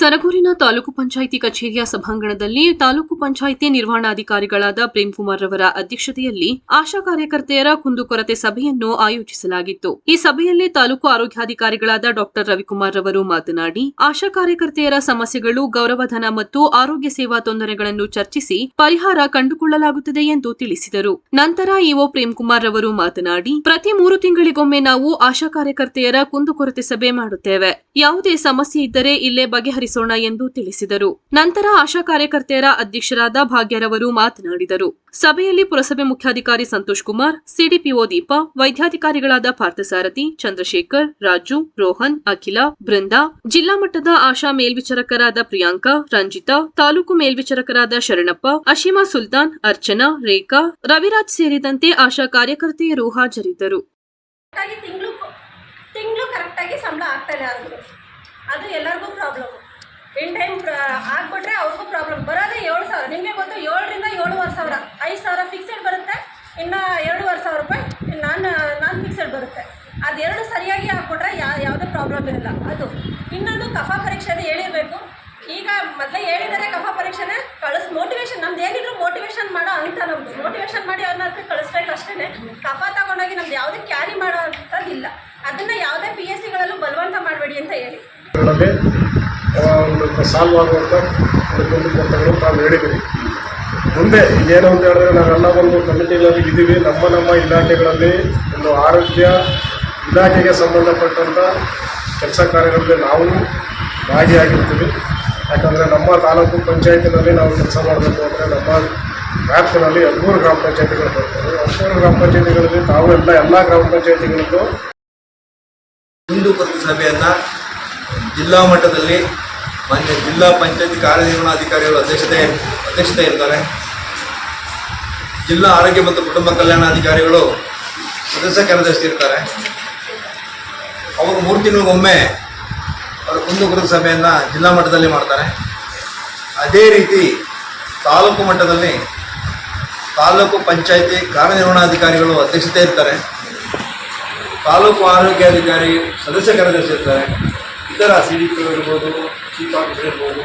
ಸರಗೂರಿನ ತಾಲೂಕು ಪಂಚಾಯಿತಿ ಕಚೇರಿಯ ಸಭಾಂಗಣದಲ್ಲಿ ತಾಲೂಕು ಪಂಚಾಯಿತಿ ನಿರ್ವಹಣಾಧಿಕಾರಿಗಳಾದ ಪ್ರೇಮ್ಕುಮಾರ್ ರವರ ಅಧ್ಯಕ್ಷತೆಯಲ್ಲಿ ಆಶಾ ಕಾರ್ಯಕರ್ತೆಯರ ಕುಂದುಕೊರತೆ ಸಭೆಯನ್ನು ಆಯೋಜಿಸಲಾಗಿತ್ತು. ಈ ಸಭೆಯಲ್ಲಿ ತಾಲೂಕು ಆರೋಗ್ಯಾಧಿಕಾರಿಗಳಾದ ಡಾಕ್ಟರ್ ರವಿಕುಮಾರ್ ರವರು ಮಾತನಾಡಿ, ಆಶಾ ಕಾರ್ಯಕರ್ತೆಯರ ಸಮಸ್ಯೆಗಳು ಗೌರವಧನ ಮತ್ತು ಆರೋಗ್ಯ ಸೇವಾ ತೊಂದರೆಗಳನ್ನು ಚರ್ಚಿಸಿ ಪರಿಹಾರ ಕಂಡುಕೊಳ್ಳಲಾಗುತ್ತದೆ ಎಂದು ತಿಳಿಸಿದರು. ನಂತರ ಇಒ ಪ್ರೇಮ್ಕುಮಾರ್ ರವರು ಮಾತನಾಡಿ, ಪ್ರತಿ ಮೂರು ತಿಂಗಳಿಗೊಮ್ಮೆ ನಾವು ಆಶಾ ಕಾರ್ಯಕರ್ತೆಯರ ಕುಂದುಕೊರತೆ ಸಭೆ ಮಾಡುತ್ತೇವೆ. ಯಾವುದೇ ಸಮಸ್ಯೆ ಇದ್ದರೆ ಇಲ್ಲೇ ಬಗೆಹರಿಸೋಣ ಎಂದು ತಿಳಿಸಿದರು. ನಂತರ ಆಶಾ ಕಾರ್ಯಕರ್ತೆಯರ ಅಧ್ಯಕ್ಷರಾದ ಭಾಗ್ಯರವರು ಮಾತನಾಡಿದರು. ಸಭೆಯಲ್ಲಿ ಪುರಸಭೆ ಮುಖ್ಯಾಧಿಕಾರಿ ಸಂತೋಷ್ ಕುಮಾರ್, ಸಿಡಿಪಿಒ ದೀಪಾ, ವೈದ್ಯಾಧಿಕಾರಿಗಳಾದ ಪಾರ್ಥಸಾರಥಿ, ಚಂದ್ರಶೇಖರ್, ರಾಜು, ರೋಹನ್, ಅಖಿಲ, ಬೃಂದಾ, ಜಿಲ್ಲಾ ಮಟ್ಟದ ಆಶಾ ಮೇಲ್ವಿಚಾರಕರಾದ ಪ್ರಿಯಾಂಕಾ, ರಂಜಿತಾ, ತಾಲೂಕು ಮೇಲ್ವಿಚಾರಕರಾದ ಶರಣಪ್ಪ, ಅಶಿಮಾ ಸುಲ್ತಾನ್, ಅರ್ಚನಾ, ರೇಖಾ, ರವಿರಾಜ್ ಸೇರಿದಂತೆ ಆಶಾ ಕಾರ್ಯಕರ್ತೆಯರು ಹಾಜರಿದ್ದರು. ತಿಂಗಳು ಕರೆಕ್ಟಾಗಿ ಸಂಬಳ ಆಗ್ತಾ ಇಲ್ಲ ಅದು ಎಲ್ಲರಿಗೂ ಪ್ರಾಬ್ಲಮ್ ಇನ್ ಟೈಮ್ ಹಾಕ್ಬಿಟ್ರೆ ಅವ್ರಿಗೂ ಪ್ರಾಬ್ಲಮ್ ಬರೋದೇ ಏಳು ಸಾವಿರ. ನಿಮಗೆ ಗೊತ್ತು, ಏಳರಿಂದ ಏಳುವರೆ ಸಾವಿರ. ಐದು ಸಾವಿರ ಫಿಕ್ಸೆಡ್ ಬರುತ್ತೆ, ಇನ್ನು ಎರಡೂವರೆ ಸಾವಿರ ರೂಪಾಯಿ ನಾನು, ನಾನ್ ಫಿಕ್ಸೆಡ್ ಬರುತ್ತೆ. ಅದೆರಡು ಸರಿಯಾಗಿ ಹಾಕ್ಬಿಟ್ರೆ ಯಾ, ಯಾವುದೇ ಪ್ರಾಬ್ಲಮ್ ಇರಲ್ಲ. ಅದು. ಇನ್ನೊಂದು ಕಫ ಪರೀಕ್ಷೆನೇ ಹೇಳಿರಬೇಕು. ಈಗ ಮೊದಲೇ ಹೇಳಿದರೆ ಕಫ ಪರೀಕ್ಷೆನೇ ಕಳಿಸ್ ಮೋಟಿವೇಶನ್ ನಮ್ದು ಏನಿದ್ರು ಮೋಟಿವೇಶನ್ ಮಾಡೋ ಅಂತ ನಮ್ದು. ಮೋಟಿವೇಶನ್ ಮಾಡಿ ಅವ್ರನ್ನ ಹತ್ರ ಕಳಿಸ್ಬೇಕು ಅಷ್ಟೇ ಕಫ ತಗೊಂಡೋಗಿ ನಮ್ದು ಯಾವುದೇ ಕ್ಯಾರಿ ಮಾಡೋ ಅಂಥದ್ದಿಲ್ಲ. ಅದನ್ನು ಯಾವುದೇ ಪಿ ಎಸ್ ಸಿಗಳಲ್ಲೂ ಬಲವಂತ ಮಾಡಬೇಡಿ ಅಂತ ಹೇಳಿ. ಒಂದು ಸಾಲ್ವ್ ಆಗುವಂಥ ಕುಂದುಕೊರತೆಗಳು ನಾವು ಹೇಳಿದ್ದೀವಿ ಮುಂದೆ ಏನು ಅಂತ ಹೇಳಿದ್ರೆ ನಾವೆಲ್ಲ ಒಂದು ಕಮಿಟಿಗಳಲ್ಲಿ ಇದ್ದೀವಿ. ನಮ್ಮ ನಮ್ಮ ಇಲಾಖೆಗಳಲ್ಲಿ ಒಂದು ಆರೋಗ್ಯ ಇಲಾಖೆಗೆ ಸಂಬಂಧಪಟ್ಟಂಥ ಕೆಲಸ ಕಾರ್ಯಗಳಲ್ಲಿ ನಾವು ಭಾಗಿಯಾಗಿರ್ತೀವಿ. ಯಾಕಂದರೆ ನಮ್ಮ ತಾಲೂಕು ಪಂಚಾಯತಿನಲ್ಲಿ ನಾವು ಕೆಲಸ ಮಾಡಬೇಕು ಅಂದರೆ ನಮ್ಮ ವ್ಯಾಪ್ತಿನಲ್ಲಿ ಹದಿಮೂರು ಗ್ರಾಮ ಪಂಚಾಯತಿಗಳು ಬರ್ತವೆ. ಹದಿಮೂರು ಗ್ರಾಮ ಪಂಚಾಯತಿಗಳಲ್ಲಿ ತಾವು ಎಲ್ಲ ಎಲ್ಲ ಗ್ರಾಮ ಪಂಚಾಯತಿಗಳಿಗೂ ಹಿಂದೂ ಸಭೆಯನ್ನು ಜಿಲ್ಲಾ ಮಟ್ಟದಲ್ಲಿ ಮಾನ್ಯ ಜಿಲ್ಲಾ ಪಂಚಾಯತ್ ಕಾರ್ಯನಿರ್ವಹಣಾಧಿಕಾರಿಗಳು ಅಧ್ಯಕ್ಷತೆ ಅಧ್ಯಕ್ಷತೆ ಇರ್ತಾರೆ. ಜಿಲ್ಲಾ ಆರೋಗ್ಯ ಮತ್ತು ಕುಟುಂಬ ಕಲ್ಯಾಣಾಧಿಕಾರಿಗಳು ಸದಸ್ಯ ಕಾರ್ಯದರ್ಶಿ ಇರ್ತಾರೆ. ಅವರು ಮೂರು ತಿಂಗಳಿಗೊಮ್ಮೆ ಅವರ ಕುಂದುಕೊರತೆ ಸಭೆಯನ್ನು ಜಿಲ್ಲಾ ಮಟ್ಟದಲ್ಲಿ ಮಾಡ್ತಾರೆ. ಅದೇ ರೀತಿ ತಾಲೂಕು ಮಟ್ಟದಲ್ಲಿ ತಾಲೂಕು ಪಂಚಾಯತಿ ಕಾರ್ಯನಿರ್ವಹಣಾಧಿಕಾರಿಗಳು ಅಧ್ಯಕ್ಷತೆ ಇರ್ತಾರೆ. ತಾಲೂಕು ಆರೋಗ್ಯಾಧಿಕಾರಿ ಸದಸ್ಯ ಕಾರ್ಯದರ್ಶಿ ಇರ್ತಾರೆ. ಇತರ ಸಿ ಡಿ ಪಿ ಇರ್ಬೋದು ಚೀಫ್ ಆಫೀಸರ್ ಇರ್ಬೋದು.